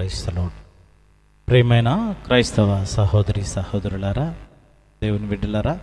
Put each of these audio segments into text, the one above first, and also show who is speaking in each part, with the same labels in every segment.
Speaker 1: క్రైస్తలో ప్రియమైన క్రైస్తవ సహోదరి సహోదరులారా దేవుని బిడ్డలారా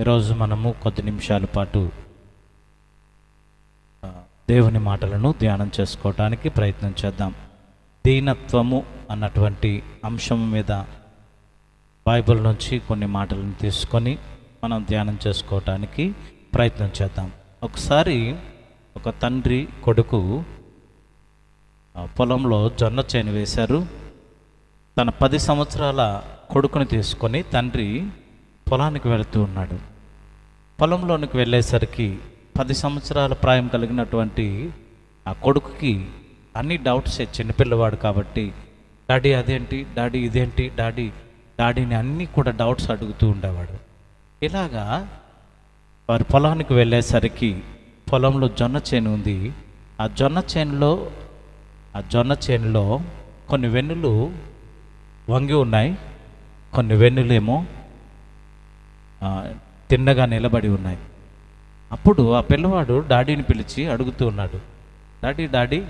Speaker 1: ఈరోజు మనము కొద్ది నిమిషాల పాటు దేవుని మాటలను ధ్యానం చేసుకోవటానికి ప్రయత్నం చేద్దాం. దీనత్వము అన్నటువంటి అంశం మీద బైబిల్ నుంచి కొన్ని మాటలను తీసుకొని మనం ధ్యానం చేసుకోవటానికి ప్రయత్నం చేద్దాం. ఒకసారి ఒక తండ్రి కొడుకు పొలంలో జొన్న చేను వేశారు. తన పది సంవత్సరాల కొడుకుని తీసుకొని తండ్రి పొలానికి వెళుతూ ఉన్నాడు. పొలంలోనికి వెళ్ళేసరికి పది సంవత్సరాల ప్రాయం కలిగినటువంటి ఆ కొడుకుకి అన్ని డౌట్స్ చిన్నపిల్లవాడు కాబట్టి డాడీ అదేంటి? డాడీ ఇదేంటి? డాడీ డాడీని అన్నీ కూడా డౌట్స్ అడుగుతూ ఉండేవాడు. ఇలాగా వారి పొలానికి వెళ్ళేసరికి పొలంలో జొన్న చేను ఉంది. ఆ జొన్న చేనులో ఆ జొన్న చేనులో కొన్ని వెన్నులు వంగి ఉన్నాయి. కొన్ని వెన్నులేమో తిన్నగా నిలబడి ఉన్నాయి. అప్పుడు ఆ పిల్లవాడు డాడీని పిలిచి అడుగుతూ ఉన్నాడు డాడీ డాడీ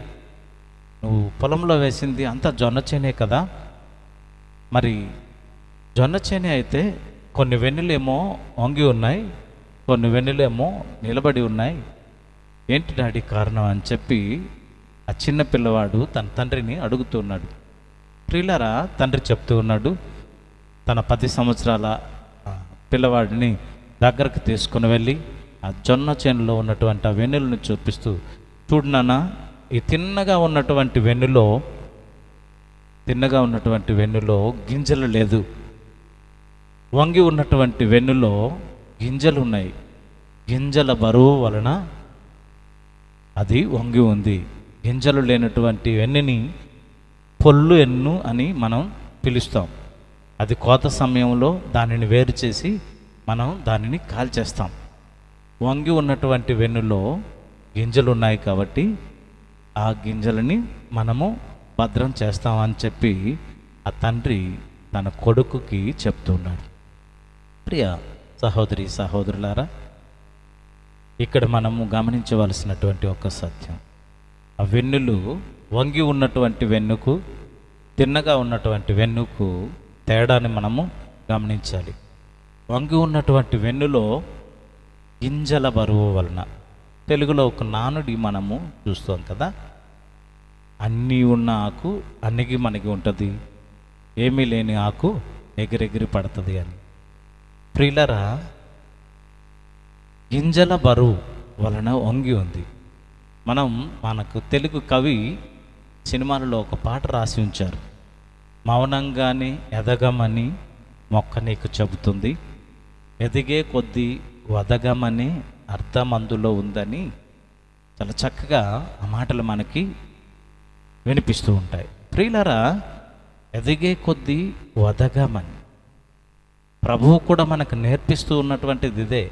Speaker 1: నువ్వు పొలంలో వేసింది అంతా జొన్న చేనే కదా? మరి జొన్న చేనే అయితే కొన్ని వెన్నులేమో వంగి ఉన్నాయి కొన్ని వెన్నులేమో నిలబడి ఉన్నాయి. ఏంటి డాడీ కారణం? అని చెప్పి ఆ చిన్న పిల్లవాడు తన తండ్రిని అడుగుతున్నాడు ప్రియులరా తండ్రి చెప్తూ ఉన్నాడు తన పది సంవత్సరాల పిల్లవాడిని దగ్గరకు తీసుకుని వెళ్ళి ఆ జొన్న చేనులో ఉన్నటువంటి ఆ వెన్నులను చూపిస్తూ చూడు ఈ తిన్నగా ఉన్నటువంటి వెన్నులో తిన్నగా ఉన్నటువంటి వెన్నులో గింజలు లేదు. వంగి ఉన్నటువంటి వెన్నులో గింజలు ఉన్నాయి. గింజల బరువు వలన అది వంగి ఉంది. గింజలు లేనటువంటి వెన్నుని పొల్లు ఎన్ను అని మనం పిలుస్తాం. అది కోత సమయంలో దానిని వేరు చేసి మనం దానిని కాల్చేస్తాం. వంగి ఉన్నటువంటి వెన్నులో గింజలు ఉన్నాయి కాబట్టి ఆ గింజలని మనము భద్రం చేస్తామని చెప్పి ఆ తండ్రి తన కొడుకుకి చెప్తున్నాడు. ప్రియ సహోదరి సహోదరులారా ఇక్కడ మనము గమనించవలసినటువంటి ఒక సత్యం. ఆ వెన్నులు వంగి ఉన్నటువంటి వెన్నుకు తిన్నగా ఉన్నటువంటి వెన్నుకు తేడాని మనము గమనించాలి. వంగి ఉన్నటువంటి వెన్నులో గింజల బరువు వలన తెలుగులో ఒక నానుడి మనము చూస్తాం కదా అన్నీ ఉన్న ఆకు అన్నిగి మనకి ఉంటుంది ఏమీ లేని ఆకు ఎగిరెగిరి పడుతుంది అని. ప్రియులరా గింజల బరువు వలన వంగి ఉంది. మనం మనకు తెలుగు కవి సినిమాలలో ఒక పాట రాసి ఉంచారు. మౌనంగానే ఎదగమని మొక్క నీకు చెబుతుంది. ఎదిగే కొద్దీ వదగమని అర్థం అందులో ఉందని చాలా చక్కగా ఆ మాటలు మనకి వినిపిస్తూ ఉంటాయి. ప్రియులరా ఎదిగే కొద్దీ వదగమని. ప్రభువు కూడా మనకు నేర్పిస్తూ ఉన్నటువంటిది ఇదే.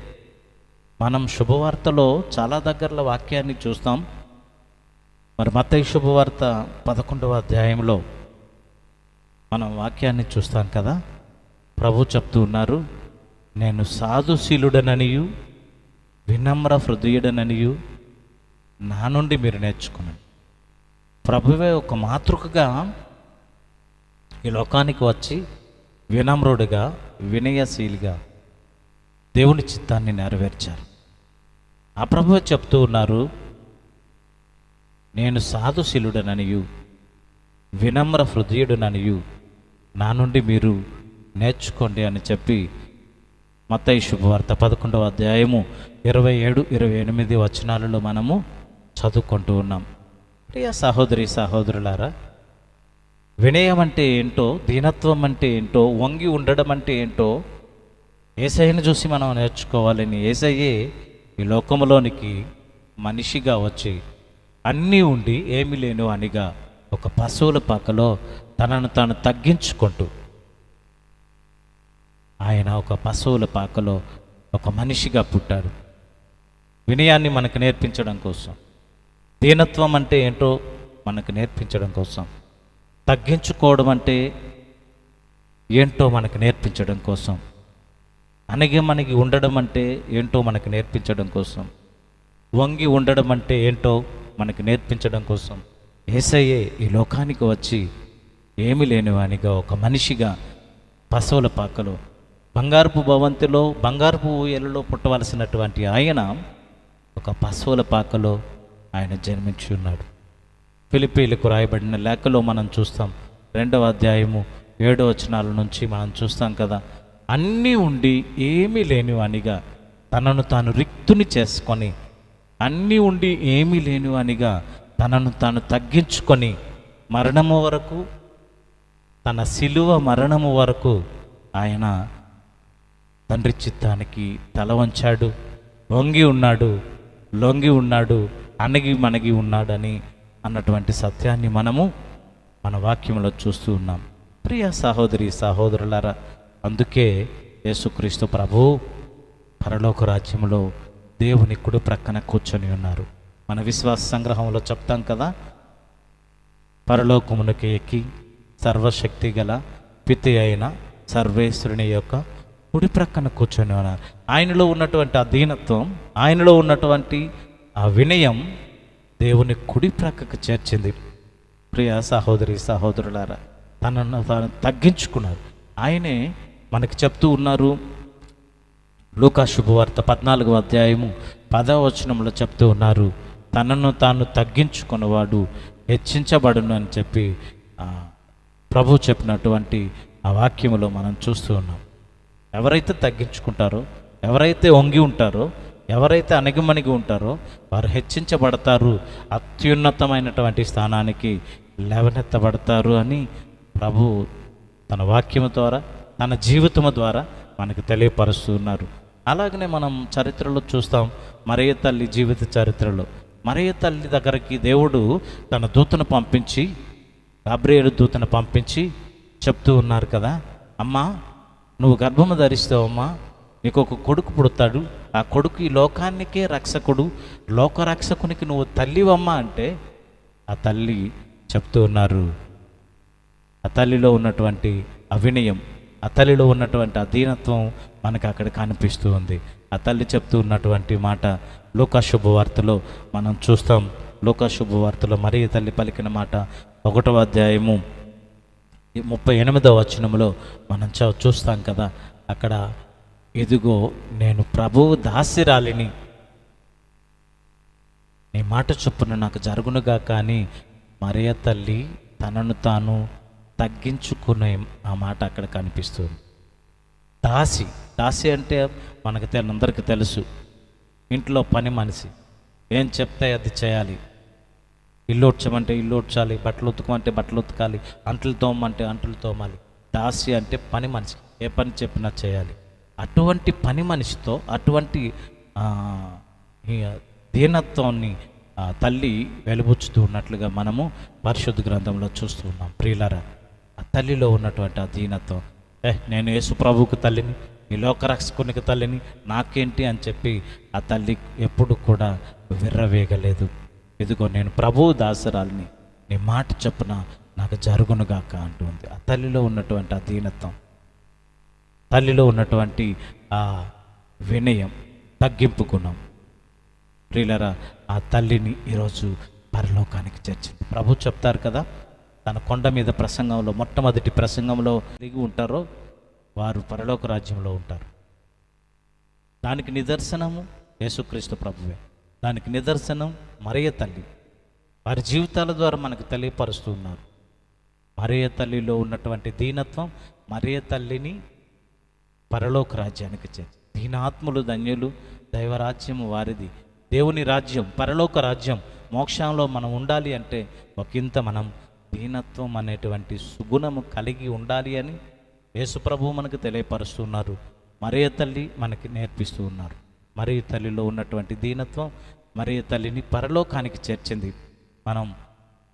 Speaker 1: మనం శుభవార్తలో చాలా దగ్గరలో వాక్యాన్ని చూస్తాం. మరి మత్తయ్య శుభవార్త పదకొండవ అధ్యాయంలో మనం వాక్యాన్ని చూస్తాం కదా? ప్రభు చెప్తూ ఉన్నారు నేను సాధుశీలుడననియు వినమ్ర హృదయుడననియు నా నుండి మీరు నేర్చుకున్నాను ప్రభువే ఒక మాతృకగా ఈ లోకానికి వచ్చి వినమ్రుడిగా వినయశీలిగా దేవుని చిత్తాన్ని నెరవేర్చారు. ఆ చెప్తూ ఉన్నారు నేను సాధుశీలుడననియు వినమ్ర హృదయుడననియు నా నుండి మీరు నేర్చుకోండి అని చెప్పి మత్తయి శుభవార్త పదకొండవ అధ్యాయము ఇరవై ఏడు ఇరవై ఎనిమిది వచనాలలో మనము చదువుకుంటూ ఉన్నాం. ప్రియ సహోదరి సహోదరులారా వినయం అంటే ఏంటో దీనత్వం అంటే ఏంటో వంగి ఉండడం అంటే ఏంటో ఏసయ్యను చూసి మనం నేర్చుకోవాలని ఏసయ్యే ఈ లోకంలోనికి మనిషిగా వచ్చి అన్నీ ఉండి ఏమీ లేను అనిగా ఒక పశువుల పాకలో తనను తాను తగ్గించుకుంటూ ఆయన ఒక పశువుల పాకలో ఒక మనిషిగా పుట్టాడు. వినయాన్ని మనకు నేర్పించడం కోసం దీనత్వం అంటే ఏంటో మనకు నేర్పించడం కోసం తగ్గించుకోవడం అంటే ఏంటో మనకు నేర్పించడం కోసం అనగి మనకి ఉండడం అంటే ఏంటో మనకు నేర్పించడం కోసం. వంగి ఉండడం అంటే ఏంటో మనకి నేర్పించడం కోసం. ఏసయ్యే ఈ లోకానికి వచ్చి ఏమి లేనివానిగా ఒక మనిషిగా పశువుల పాకలో బంగారపు భవంతిలో బంగారపు ఊయలలో పుట్టవలసినటువంటి ఆయన ఒక పశువుల పాకలో ఆయన జన్మించి ఉన్నాడు. ఫిలిపీలకు రాయబడిన లేఖలో మనం చూస్తాం. రెండవ అధ్యాయము ఏడో వచనాల నుంచి మనం చూస్తాం కదా అన్నీ ఉండి ఏమీ లేనివానిగా తనను తాను రిక్తుని చేసుకొని అన్నీ ఉండి ఏమీ లేనివానిగా తనను తాను తగ్గించుకొని మరణము వరకు తన శిలువ మరణము వరకు ఆయన తండ్రి చిత్తానికి తల వంచాడు వంగి ఉన్నాడు లొంగి ఉన్నాడు అణగి మనగి ఉన్నాడని అన్నటువంటి సత్యాన్ని మనము మన వాక్యంలో చూస్తూ ఉన్నాం. ప్రియ సహోదరి సహోదరులారా అందుకే యేసుక్రీస్తు ప్రభు పరలోక రాజ్యంలో దేవుని కుడి ప్రక్కన కూర్చొని ఉన్నారు. మన విశ్వాస సంగ్రహంలో చెప్తాం కదా పరలోకమునకి ఎక్కి సర్వశక్తి గల పితి అయిన సర్వేశ్వరుని యొక్క కుడి ప్రక్కన కూర్చొని ఉన్నారు. ఆయనలో ఉన్నటువంటి ఆ దీనత్వం ఆయనలో ఉన్నటువంటి ఆ వినయం దేవుని కుడి ప్రక్కకు చేర్చింది. ప్రియ సహోదరి సహోదరులారా తనను తాను తగ్గించుకున్నారు. ఆయనే మనకి చెప్తూ ఉన్నారు. లూకా శుభవార్త పద్నాలుగో అధ్యాయము పదవచనంలో చెప్తూ ఉన్నారు. తనను తాను తగ్గించుకున్నవాడు హెచ్చించబడును అని చెప్పి ప్రభు చెప్పినటువంటి ఆ వాక్యములో మనం చూస్తూ ఉన్నాం. ఎవరైతే తగ్గించుకుంటారో ఎవరైతే వంగి ఉంటారో ఎవరైతే అణగిమణిగి ఉంటారో వారు హెచ్చించబడతారు. అత్యున్నతమైనటువంటి స్థానానికి లేవనెత్తబడతారు అని ప్రభు తన వాక్యము ద్వారా తన జీవితము ద్వారా మనకు తెలియపరుస్తూ ఉన్నారు. అలాగనే మనం చరిత్రలో చూస్తాం మరియ తల్లి జీవిత చరిత్రలో. మరియ తల్లి దగ్గరికి దేవుడు తన దూతను పంపించి గాబ్రియేలు దూతను పంపించి చెప్తూ ఉన్నారు కదా అమ్మా నువ్వు గర్భము ధరిస్తావమ్మా నీకు ఒక కొడుకు పుడతాడు. ఆ కొడుకు ఈ లోకానికే రక్షకుడు. లోకరక్షకునికి నువ్వు తల్లివమ్మా అంటే ఆ తల్లి చెప్తూ ఉన్నారు. ఆ తల్లిలో ఉన్నటువంటి అవినయం ఆ తల్లిలో ఉన్నటువంటి అధీనత్వం మనకు అక్కడ కనిపిస్తూ ఉంది. ఆ తల్లి చెప్తూ ఉన్నటువంటి మాట లోకా శుభవార్తలో మనం చూస్తాం. లోకా శుభవార్తలో మరీ తల్లి పలికిన మాట ఒకటవ అధ్యాయము ముప్పై ఎనిమిదవ వచనంలో మనం చూస్తాం కదా అక్కడ ఎదుగో నేను ప్రభువు దాసిరాలిని నీ మాట చొప్పున నాకు జరుగునుగా కానీ మరియ తల్లి తనను తాను తగ్గించుకునే ఆ మాట అక్కడ కనిపిస్తుంది. దాసి దాసి అంటే మనకు అందరికీ తెలుసు. ఇంట్లో పని మనిషి. ఏం చెప్తే అది చేయాలి. ఇల్లు ఉడ్చమంటే ఇల్లు ఉడ్చాలి బట్టలు ఉతుకమంటే బట్టలు ఉతకాలి అంటలు తోమంటే అంటలు తోమాలి. దాసి అంటే పని మనిషి. ఏ పని చెప్పినా చేయాలి. అటువంటి పని మనిషితో అటువంటి దీనత్వాన్ని తల్లి వెలుబుచ్చుతూ ఉన్నట్లుగా మనము పరిశుద్ధ గ్రంథంలో చూస్తూ ఉన్నాం. ప్రియులరా ఆ తల్లిలో ఉన్నటువంటి ఆ దీనత్వం. ఏ నేను యేసుప్రభుకు తల్లిని ఈ లోకరక్షకునికి తల్లిని నాకేంటి? అని చెప్పి ఆ తల్లి ఎప్పుడు కూడా విర్రవేగలేదు. ఇదిగో నేను ప్రభువు దాసరాల్ని నీ మాట చొప్పున నాకు జరుగునుగాక అంటుంది ఆ తల్లిలో ఉన్నటువంటి ఆ దీనత్వం తల్లిలో ఉన్నటువంటి ఆ వినయం తగ్గింపు గుణం. ప్రియులరా ఆ తల్లిని ఈరోజు పరలోకానికి చేర్చింది. ప్రభు చెప్తారు కదా తన కొండ మీద ప్రసంగంలో మొట్టమొదటి ప్రసంగంలో దిగి ఉంటారో వారు పరలోక రాజ్యంలో ఉంటారు. దానికి నిదర్శనము యేసుక్రీస్తు ప్రభువే. దానికి నిదర్శనం మరియ తల్లి. వారి జీవితాల ద్వారా మనకు తెలియపరుస్తూ ఉన్నారు. మరియ తల్లిలో ఉన్నటువంటి దీనత్వం మరియ తల్లిని పరలోక రాజ్యానికి చేర్చి దీనాత్ములు ధన్యులు దైవరాజ్యము వారిది. దేవుని రాజ్యం పరలోక రాజ్యం. మోక్షంలో మనం ఉండాలి అంటే ఒకంత మనం దీనత్వం అనేటువంటి సుగుణము కలిగి ఉండాలి అని యేసుప్రభు మనకు తెలియపరుస్తున్నారు. మరే తల్లి మనకి నేర్పిస్తూ ఉన్నారు. మరియ తల్లిలో ఉన్నటువంటి దీనత్వం మరీ తల్లిని పరలోకానికి చేర్చింది. మనం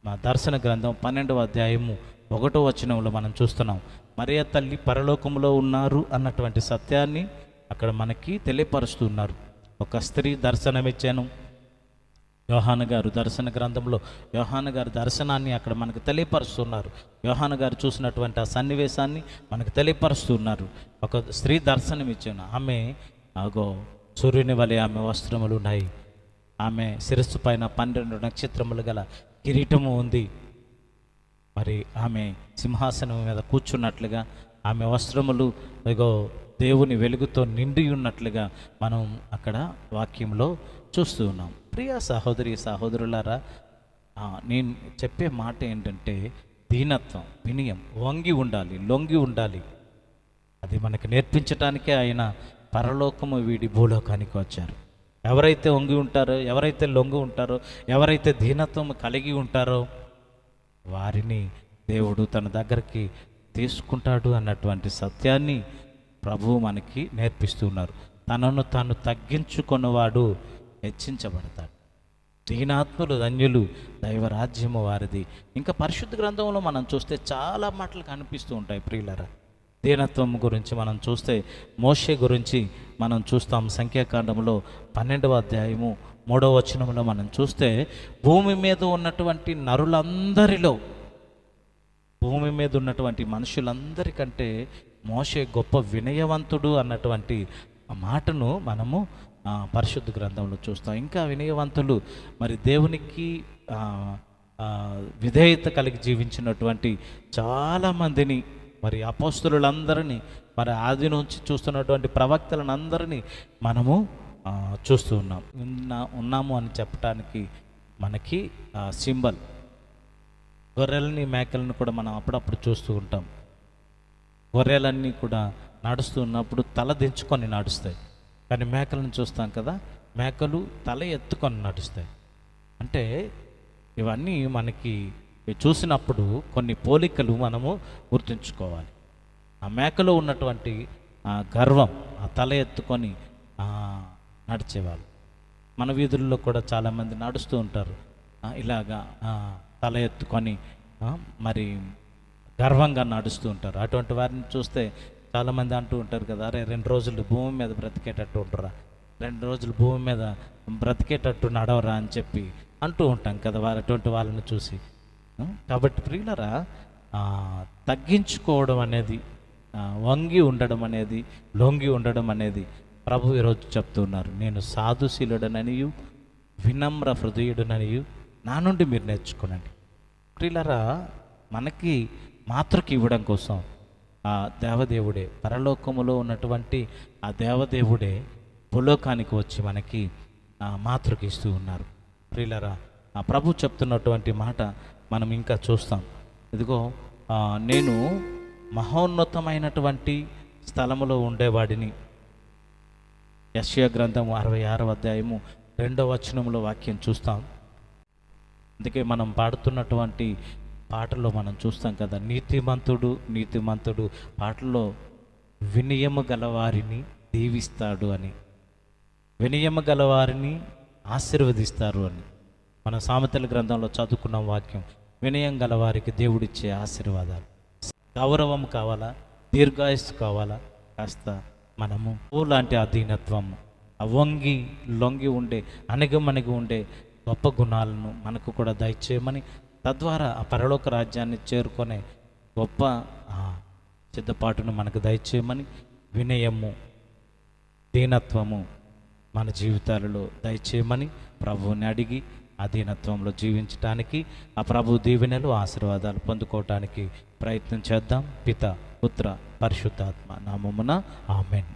Speaker 1: మా దర్శన గ్రంథం పన్నెండవ అధ్యాయము ఒకటో వచనంలో మనం చూస్తున్నాం. మరియ తల్లి పరలోకములో ఉన్నారు అన్నటువంటి సత్యాన్ని అక్కడ మనకి తెలియపరుస్తున్నారు. ఒక స్త్రీ దర్శనమిచ్చాను. యోహాను గారు దర్శన గ్రంథంలో యోహాను గారు దర్శనాన్ని అక్కడ మనకు తెలియపరుస్తున్నారు. యోహాను గారు చూసినటువంటి ఆ సన్నివేశాన్ని మనకు తెలియపరుస్తున్నారు. ఒక స్త్రీ దర్శనం ఇచ్చాను. ఆమె అగో సూర్యుని వలె ఆమె వస్త్రములు ఉన్నాయి ఆమె శిరస్సు పైన పన్నెండు నక్షత్రములు గల కిరీటము ఉంది. మరి ఆమె సింహాసనం మీద కూర్చున్నట్లుగా ఆమె వస్త్రములు ఇగో దేవుని వెలుగుతో నిండి ఉన్నట్లుగా మనం అక్కడ వాక్యంలో చూస్తూ ఉన్నాం. ప్రియ సహోదరి సహోదరులారా నేను చెప్పే మాట ఏంటంటే దీనత్వం వినయం వంగి ఉండాలి లొంగి ఉండాలి. అది మనకు నేర్పించటానికే ఆయన పరలోకము వీడి భూలోకానికి వచ్చారు. ఎవరైతే వంగి ఉంటారో ఎవరైతే లొంగి ఉంటారో ఎవరైతే దీనత్వం కలిగి ఉంటారో వారిని దేవుడు తన దగ్గరికి తీసుకుంటాడు అన్నటువంటి సత్యాన్ని ప్రభువు మనకి నేర్పిస్తున్నారు తనను తాను తగ్గించుకున్నవాడు హెచ్చించబడతాడు. దీనాత్ములు ధన్యులు దైవరాజ్యము వారిది. ఇంకా పరిశుద్ధ గ్రంథంలో మనం చూస్తే చాలా మాటలు కనిపిస్తూ ఉంటాయి ప్రియులరా. దీనత్వం గురించి మనం చూస్తే మోషే గురించి మనం చూస్తాం సంఖ్యాకాండంలో పన్నెండవ అధ్యాయము మూడవ వచనంలో మనం చూస్తే భూమి మీద ఉన్నటువంటి నరులందరిలో భూమి మీద ఉన్నటువంటి మనుషులందరికంటే మోషే గొప్ప వినయవంతుడు అన్నటువంటి మాటను మనము పరిశుద్ధ గ్రంథంలో చూస్తాం. ఇంకా వినయవంతులు మరి దేవునికి విధేయత కలిగి జీవించినటువంటి చాలామందిని మరి అపోస్తులందరినీ మరి ఆది నుంచి చూస్తున్నటువంటి ప్రవక్తలను అందరినీ మనము చూస్తూ ఉన్నాం. ఉన్నా ఉన్నాము అని చెప్పడానికి మనకి సింబల్. గొర్రెలని మేకలను కూడా మనం అప్పుడప్పుడు చూస్తూ ఉంటాం. గొర్రెలన్నీ కూడా నడుస్తూ ఉన్నప్పుడు తల దించుకొని నడుస్తాయి. కానీ మేకలను చూస్తాం కదా మేకలు తల ఎత్తుకొని నడుస్తాయి. అంటే ఇవన్నీ మనకి చూసినప్పుడు కొన్ని పోలికలు మనము గుర్తుంచుకోవాలి. ఆ మేకలో ఉన్నటువంటి ఆ గర్వం ఆ తల ఎత్తుకొని నడిచేవాళ్ళు. మన వీధుల్లో కూడా చాలామంది నడుస్తూ ఉంటారు. ఇలాగా తల ఎత్తుకొని మరి గర్వంగా నడుస్తూ ఉంటారు. అటువంటి వారిని చూస్తే చాలామంది అంటూ ఉంటారు కదా అరే రెండు రోజులు భూమి మీద బ్రతికేటట్టు ఉంటారా రెండు రోజులు భూమి మీద బ్రతికేటట్టు నడవరా అని చెప్పి అంటూ ఉంటాం కదా వారు అటువంటి వాళ్ళని చూసి. కాబట్టి ప్రియులరా తగ్గించుకోవడం అనేది వంగి ఉండడం అనేది లొంగి ఉండడం అనేది ప్రభు ఈరోజు చెప్తున్నారు నేను సాధుశీలుడననియు వినమ్ర హృదయుడననియు నా నుండి మీరు నేర్చుకోనండి. ప్రియులరా మనకి మాతృకి ఇవ్వడం కోసం ఆ దేవదేవుడే. పరలోకములో ఉన్నటువంటి ఆ దేవదేవుడే భూలోకానికి వచ్చి మనకి మాతృకిస్తూ ఉన్నారు. ప్రియులరా ఆ ప్రభు చెప్తున్నటువంటి మాట మనం ఇంకా చూస్తాం. ఇదిగో నేను మహోన్నతమైనటువంటి స్థలములో ఉండేవాడిని. యశ్య గ్రంథము అరవై ఆరవ అధ్యాయము రెండవ వచనంలో వాక్యం చూస్తాం. అందుకే మనం పాడుతున్నటువంటి పాటలో మనం చూస్తాం కదా నీతిమంతుడు నీతిమంతుడు పాటలో వినయము గలవారిని దీవిస్తాడు అని వినయము గలవారిని ఆశీర్వదిస్తారు అని మన సామెతల గ్రంథంలో చదువుకున్న వాక్యం వినయం గలవారికి దేవుడిచ్చే ఆశీర్వాదాలు. గౌరవం కావాలా? దీర్ఘాయుస్సు కావాలా? కాస్త మనము ఓ లాంటి అధీనత్వం ఆ వంగి లొంగి ఉండే అణిగమణిగి ఉండే గొప్ప గుణాలను మనకు కూడా దయచేయమని తద్వారా ఆ పరలోక రాజ్యాన్ని చేరుకునే గొప్ప సిద్ధపాటును మనకు దయచేయమని వినయము దీనత్వము మన జీవితాలలో దయచేయమని ప్రభువుని అడిగి ఆ దీనత్వంలో జీవించటానికి ఆ ప్రభు దీవెనలు ఆశీర్వాదాలు పొందుకోవటానికి ప్రయత్నం చేద్దాం. పిత పుత్ర పరిశుద్ధాత్మ నామమున ఆమెన్.